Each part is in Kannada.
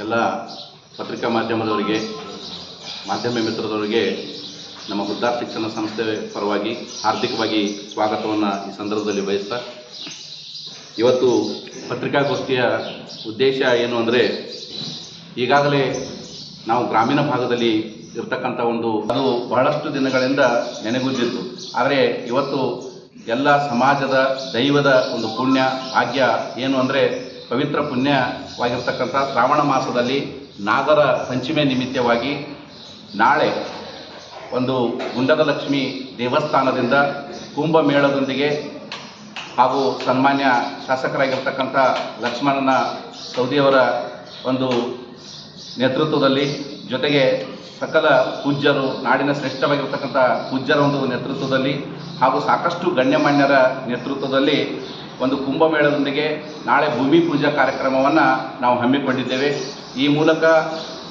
ಎಲ್ಲ ಪತ್ರಿಕಾ ಮಾಧ್ಯಮದವರಿಗೆ, ಮಾಧ್ಯಮ ಮಿತ್ರದವರಿಗೆ, ನಮ್ಮ ಉದ್ದಾರ ಶಿಕ್ಷಣ ಸಂಸ್ಥೆ ಪರವಾಗಿ ಹಾರ್ದಿಕವಾಗಿ ಸ್ವಾಗತವನ್ನು ಈ ಸಂದರ್ಭದಲ್ಲಿ ಬಯಸ್ತಾ, ಇವತ್ತು ಪತ್ರಿಕಾಗೋಷ್ಠಿಯ ಉದ್ದೇಶ ಏನು ಅಂದರೆ, ಈಗಾಗಲೇ ನಾವು ಗ್ರಾಮೀಣ ಭಾಗದಲ್ಲಿ ಇರ್ತಕ್ಕಂಥ ಒಂದು, ಅದು ಬಹಳಷ್ಟು ದಿನಗಳಿಂದ ನೆನೆಗುಂದಿತ್ತು. ಆದರೆ ಇವತ್ತು ಎಲ್ಲ ಸಮಾಜದ ದೈವದ ಒಂದು ಪುಣ್ಯ, ಭಾಗ್ಯ ಏನು ಅಂದರೆ ಪವಿತ್ರ ಪುಣ್ಯವಾಗಿರ್ತಕ್ಕಂಥ ಶ್ರಾವಣ ಮಾಸದಲ್ಲಿ ನಾಗರ ಪಂಚಮಿ ನಿಮಿತ್ತವಾಗಿ ನಾಳೆ ಒಂದು ಗುಂಡದಲಕ್ಷ್ಮಿ ದೇವಸ್ಥಾನದಿಂದ ಕುಂಭಮೇಳದೊಂದಿಗೆ ಹಾಗೂ ಸನ್ಮಾನ್ಯ ಶಾಸಕರಾಗಿರ್ತಕ್ಕಂಥ ಲಕ್ಷ್ಮಣನ ಸೌದಿಯವರ ಒಂದು ನೇತೃತ್ವದಲ್ಲಿ ಜೊತೆಗೆ ಸಕಲ ಪೂಜ್ಯರು, ನಾಡಿನ ಶ್ರೇಷ್ಠವಾಗಿರ್ತಕ್ಕಂಥ ಪೂಜ್ಯರ ಒಂದು ನೇತೃತ್ವದಲ್ಲಿ ಹಾಗೂ ಸಾಕಷ್ಟು ಗಣ್ಯಮಾನ್ಯರ ನೇತೃತ್ವದಲ್ಲಿ ಒಂದು ಕುಂಭಮೇಳದೊಂದಿಗೆ ನಾಳೆ ಭೂಮಿ ಪೂಜಾ ಕಾರ್ಯಕ್ರಮವನ್ನು ನಾವು ಹಮ್ಮಿಕೊಂಡಿದ್ದೇವೆ. ಈ ಮೂಲಕ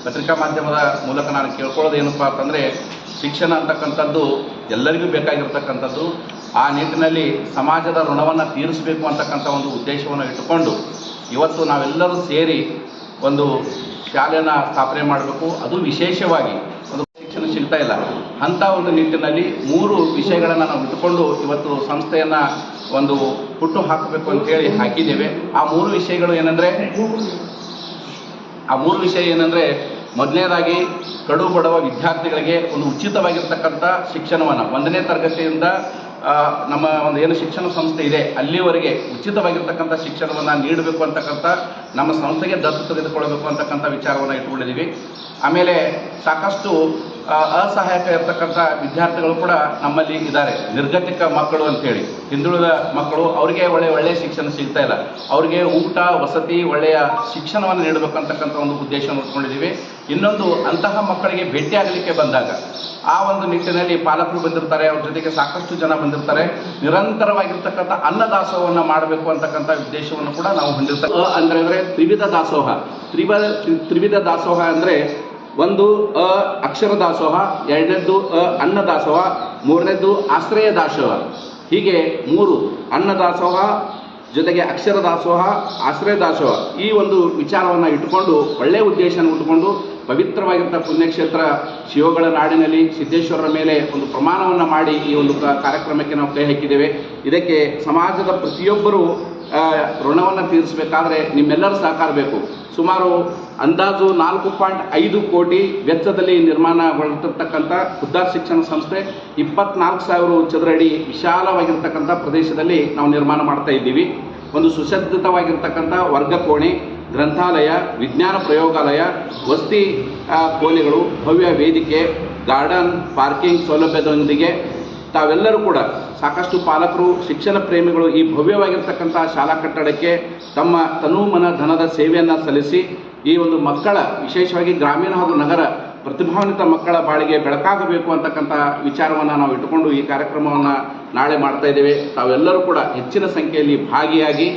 ಪತ್ರಿಕಾ ಮಾಧ್ಯಮದ ಮೂಲಕ ನಾನು ಕೇಳ್ಕೊಳ್ಳೋದು ಏನಪ್ಪ ಅಂತಂದರೆ, ಶಿಕ್ಷಣ ಅಂತಕ್ಕಂಥದ್ದು ಎಲ್ಲರಿಗೂ ಬೇಕಾಗಿರ್ತಕ್ಕಂಥದ್ದು. ಆ ನಿಟ್ಟಿನಲ್ಲಿ ಸಮಾಜದ ಋಣವನ್ನು ತೀರಿಸಬೇಕು ಅಂತಕ್ಕಂಥ ಒಂದು ಉದ್ದೇಶವನ್ನು ಇಟ್ಟುಕೊಂಡು ಇವತ್ತು ನಾವೆಲ್ಲರೂ ಸೇರಿ ಒಂದು ಶಾಲೆಯನ್ನು ಸ್ಥಾಪನೆ ಮಾಡಬೇಕು. ಅದು ವಿಶೇಷವಾಗಿ ಒಂದು ಸಿಗ್ತಾ ಇಲ್ಲ. ಅಂಥ ಒಂದು ನಿಟ್ಟಿನಲ್ಲಿ ಮೂರು ವಿಷಯಗಳನ್ನು ನಾವು ಇಟ್ಟುಕೊಂಡು ಇವತ್ತು ಸಂಸ್ಥೆಯನ್ನು ಒಂದು ಹುಟ್ಟು ಹಾಕಬೇಕು ಅಂತೇಳಿ ಹಾಕಿದ್ದೇವೆ. ಆ ಮೂರು ವಿಷಯಗಳು ಏನಂದರೆ, ಆ ಮೂರು ವಿಷಯ ಏನಂದರೆ ಮೊದಲನೇದಾಗಿ ಕಡು ಬಡವ ವಿದ್ಯಾರ್ಥಿಗಳಿಗೆ ಒಂದು ಉಚಿತವಾಗಿರ್ತಕ್ಕಂಥ ಶಿಕ್ಷಣವನ್ನು, ಒಂದನೇ ತರಗತಿಯಿಂದ ನಮ್ಮ ಒಂದು ಏನು ಶಿಕ್ಷಣ ಸಂಸ್ಥೆ ಇದೆ, ಅಲ್ಲಿವರೆಗೆ ಉಚಿತವಾಗಿರ್ತಕ್ಕಂಥ ಶಿಕ್ಷಣವನ್ನು ನೀಡಬೇಕು ಅಂತಕ್ಕಂಥ, ನಮ್ಮ ಸಂಸ್ಥೆಗೆ ದತ್ತು ತೆಗೆದುಕೊಳ್ಳಬೇಕು ಅಂತಕ್ಕಂಥ ವಿಚಾರವನ್ನು ಇಟ್ಕೊಂಡಿದ್ದೀವಿ. ಆಮೇಲೆ ಸಾಕಷ್ಟು ಅಸಹಾಯಕ ಇರತಕ್ಕಂಥ ವಿದ್ಯಾರ್ಥಿಗಳು ಕೂಡ ನಮ್ಮಲ್ಲಿ ಇದ್ದಾರೆ. ನಿರ್ಗತಿಕ ಮಕ್ಕಳು ಅಂತೇಳಿ. ಹಿಂದುಳಿದ ಮಕ್ಕಳು ಅವರಿಗೆ ಒಳ್ಳೆ ಒಳ್ಳೆಯ ಶಿಕ್ಷಣ ಸಿಗ್ತಾ ಇಲ್ಲ. ಅವರಿಗೆ ಊಟ, ವಸತಿ, ಒಳ್ಳೆಯ ಶಿಕ್ಷಣವನ್ನು ನೀಡಬೇಕಂತಕ್ಕಂಥ ಒಂದು ಉದ್ದೇಶವನ್ನು ಇಟ್ಕೊಂಡಿದ್ದೀವಿ ಇನ್ನೊಂದು, ಅಂತಹ ಮಕ್ಕಳಿಗೆ ಭೇಟಿಯಾಗಲಿಕ್ಕೆ ಬಂದಾಗ ಆ ಒಂದು ನಿಟ್ಟಿನಲ್ಲಿ ಪಾಲಕರು ಬಂದಿರ್ತಾರೆ, ಅವ್ರ ಜೊತೆಗೆ ಸಾಕಷ್ಟು ಜನ ಬಂದಿರ್ತಾರೆ. ನಿರಂತರವಾಗಿರ್ತಕ್ಕಂಥ ಅನ್ನದಾಸೋಹವನ್ನು ಮಾಡಬೇಕು ಅಂತಕ್ಕಂಥ ಉದ್ದೇಶವನ್ನು ಕೂಡ ನಾವು ಹೊಂದಿರ್ತೇವೆ. ಅಂದ್ರೆ, ಅಂದರೆ ತ್ರಿವಿಧ ದಾಸೋಹ. ತ್ರಿವ ತ್ರಿವಿಧ ದಾಸೋಹ ಅಂದರೆ ಒಂದು ಅ ಅಕ್ಷರ ದಾಸೋಹ, ಎರಡನೇದ್ದು ಅ ಅನ್ನ ದಾಸೋಹ, ಮೂರನೇದ್ದು ಆಶ್ರಯ ದಾಸೋಹ. ಹೀಗೆ ಮೂರು ಅನ್ನ ದಾಸೋಹ, ಜೊತೆಗೆ ಅಕ್ಷರ ದಾಸೋಹ, ಆಶ್ರಯ ದಾಸೋಹ. ಈ ಒಂದು ವಿಚಾರವನ್ನು ಇಟ್ಟುಕೊಂಡು ಒಳ್ಳೆಯ ಉದ್ದೇಶವನ್ನು ಇಟ್ಟುಕೊಂಡು ಪವಿತ್ರವಾಗಿದ್ದ ಪುಣ್ಯಕ್ಷೇತ್ರ ಶಿವಗಳ ನಾಡಿನಲ್ಲಿ ಸಿದ್ದೇಶ್ವರರ ಮೇಲೆ ಒಂದು ಪ್ರಮಾಣವನ್ನು ಮಾಡಿ ಈ ಒಂದು ಕಾರ್ಯಕ್ರಮಕ್ಕೆ ನಾವು ಕೈ ಹಾಕಿದ್ದೇವೆ. ಇದಕ್ಕೆ ಸಮಾಜದ ಪ್ರತಿಯೊಬ್ಬರೂ ಋಣವನ್ನು ತೀರಿಸಬೇಕಾದ್ರೆ ನಿಮ್ಮೆಲ್ಲರ ಸಹಕಾರ ಬೇಕು. ಸುಮಾರು ಅಂದಾಜು ನಾಲ್ಕು ಪಾಯಿಂಟ್ ಐದು ಕೋಟಿ ವೆಚ್ಚದಲ್ಲಿ ನಿರ್ಮಾಣಗೊಳ್ತಿರ್ತಕ್ಕಂಥ ಉದ್ದಾರ ಶಿಕ್ಷಣ ಸಂಸ್ಥೆ ಇಪ್ಪತ್ನಾಲ್ಕು ಸಾವಿರ ಚದರಡಿ ವಿಶಾಲವಾಗಿರ್ತಕ್ಕಂಥ ಪ್ರದೇಶದಲ್ಲಿ ನಾವು ನಿರ್ಮಾಣ ಮಾಡ್ತಾ ಇದ್ದೀವಿ. ಒಂದು ಸುಸಜ್ಜಿತವಾಗಿರ್ತಕ್ಕಂಥ ವರ್ಗ ಕೋಣೆ ಗ್ರಂಥಾಲಯ, ವಿಜ್ಞಾನ ಪ್ರಯೋಗಾಲಯ, ವಸ್ತಿ ಕೋಣೆಗಳು, ಭವ್ಯ ವೇದಿಕೆ, ಗಾರ್ಡನ್, ಪಾರ್ಕಿಂಗ್ ಸೌಲಭ್ಯದೊಂದಿಗೆ ತಾವೆಲ್ಲರೂ ಕೂಡ ಸಾಕಷ್ಟು ಪಾಲಕರು, ಶಿಕ್ಷಣ ಪ್ರೇಮಿಗಳು ಈ ಭವ್ಯವಾಗಿರ್ತಕ್ಕಂಥ ಶಾಲಾ ಕಟ್ಟಡಕ್ಕೆ ತಮ್ಮ ತನು ಮನ ಧನದ ಸೇವೆಯನ್ನು ಸಲ್ಲಿಸಿ ಈ ಒಂದು ಮಕ್ಕಳ, ವಿಶೇಷವಾಗಿ ಗ್ರಾಮೀಣ ಹಾಗೂ ನಗರ ಪ್ರತಿಭಾನ್ವಿತ ಮಕ್ಕಳ ಬಾಳಿಗೆ ಬೆಳಕಾಗಬೇಕು ಅಂತಕ್ಕಂಥ ವಿಚಾರವನ್ನು ನಾವು ಇಟ್ಟುಕೊಂಡು ಈ ಕಾರ್ಯಕ್ರಮವನ್ನು ನಾಳೆ ಮಾಡ್ತಾ ಇದ್ದೇವೆ. ತಾವೆಲ್ಲರೂ ಕೂಡ ಹೆಚ್ಚಿನ ಸಂಖ್ಯೆಯಲ್ಲಿ ಭಾಗಿಯಾಗಿ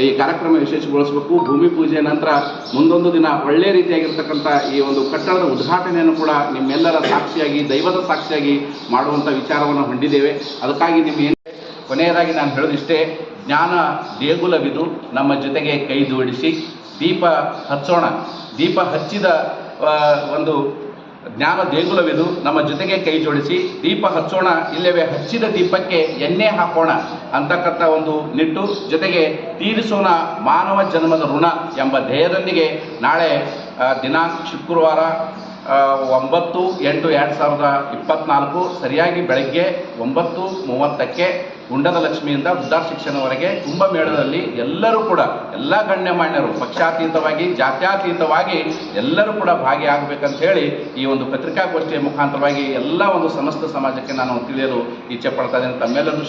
ಈ ಕಾರ್ಯಕ್ರಮ ಯಶಸ್ವಿಗೊಳಿಸಬೇಕು ಭೂಮಿ ಪೂಜೆ ನಂತರ ಮುಂದೊಂದು ದಿನ ಒಳ್ಳೆಯ ರೀತಿಯಾಗಿರ್ತಕ್ಕಂಥ ಈ ಒಂದು ಕಟ್ಟಡದ ಉದ್ಘಾಟನೆಯನ್ನು ಕೂಡ ನಿಮ್ಮೆಲ್ಲರ ಸಾಕ್ಷಿಯಾಗಿ, ದೈವದ ಸಾಕ್ಷಿಯಾಗಿ ಮಾಡುವಂಥ ವಿಚಾರವನ್ನು ಹೊಂದಿದ್ದೇವೆ. ಅದಕ್ಕಾಗಿ ನಿಮ್ಮ ಕೊನೆಯದಾಗಿ ನಾನು ಹೇಳೋದಿಷ್ಟೇ, ಜ್ಞಾನ ದೇಗುಲವಿದು ನಮ್ಮ ಜೊತೆಗೆ ಕೈ ಜೋಡಿಸಿ ದೀಪ ಹಚ್ಚೋಣ. ದೀಪ ಹಚ್ಚಿದ ಒಂದು ಜ್ಞಾನ ದೇಗುಲವಿದು. ನಮ್ಮ ಜೊತೆಗೆ ಕೈ ಜೋಡಿಸಿ, ದೀಪ ಹಚ್ಚೋಣ, ಇಲ್ಲವೇ ಹಚ್ಚಿದ ದೀಪಕ್ಕೆ ಎಣ್ಣೆ ಹಾಕೋಣ ಅಂತಕ್ಕಂಥ ಒಂದು ನಿಟ್ಟು. ಜೊತೆಗೆ ತೀರಿಸೋಣ ಮಾನವ ಜನ್ಮದ ಋಣ ಎಂಬ ಧ್ಯೇಯದೊಂದಿಗೆ ನಾಳೆ ದಿನಾಂಕ ಶುಕ್ರವಾರ ಒಂಬತ್ತು ಎಂಟು ಎರಡು ಸಾವಿರದ ಇಪ್ಪತ್ನಾಲ್ಕು ಸರಿಯಾಗಿ ಬೆಳಗ್ಗೆ ಒಂಬತ್ತು ಮೂವತ್ತಕ್ಕೆ ಗುಂಡದ ಲಕ್ಷ್ಮಿಯಿಂದ ಉದ್ದಾರ ಶಿಕ್ಷಣವರೆಗೆ ಕುಂಭಮೇಳದಲ್ಲಿ ಎಲ್ಲರೂ ಕೂಡ, ಎಲ್ಲ ಗಣ್ಯಮಾನ್ಯರು ಪಕ್ಷಾತೀತವಾಗಿ, ಜಾತ್ಯಾತೀತವಾಗಿ ಎಲ್ಲರೂ ಕೂಡ ಭಾಗಿಯಾಗಬೇಕಂತ ಹೇಳಿ ಈ ಒಂದು ಪತ್ರಿಕಾಗೋಷ್ಠಿಯ ಮುಖಾಂತರವಾಗಿ ಎಲ್ಲ ಒಂದು ಸಮಸ್ತ ಸಮಾಜಕ್ಕೆ ನಾನು ತಿಳಿಯಲು ಇಚ್ಛೆ ಪಡ್ತಾ ಇದ್ದೇನೆ. ತಮ್ಮೆಲ್ಲರೂ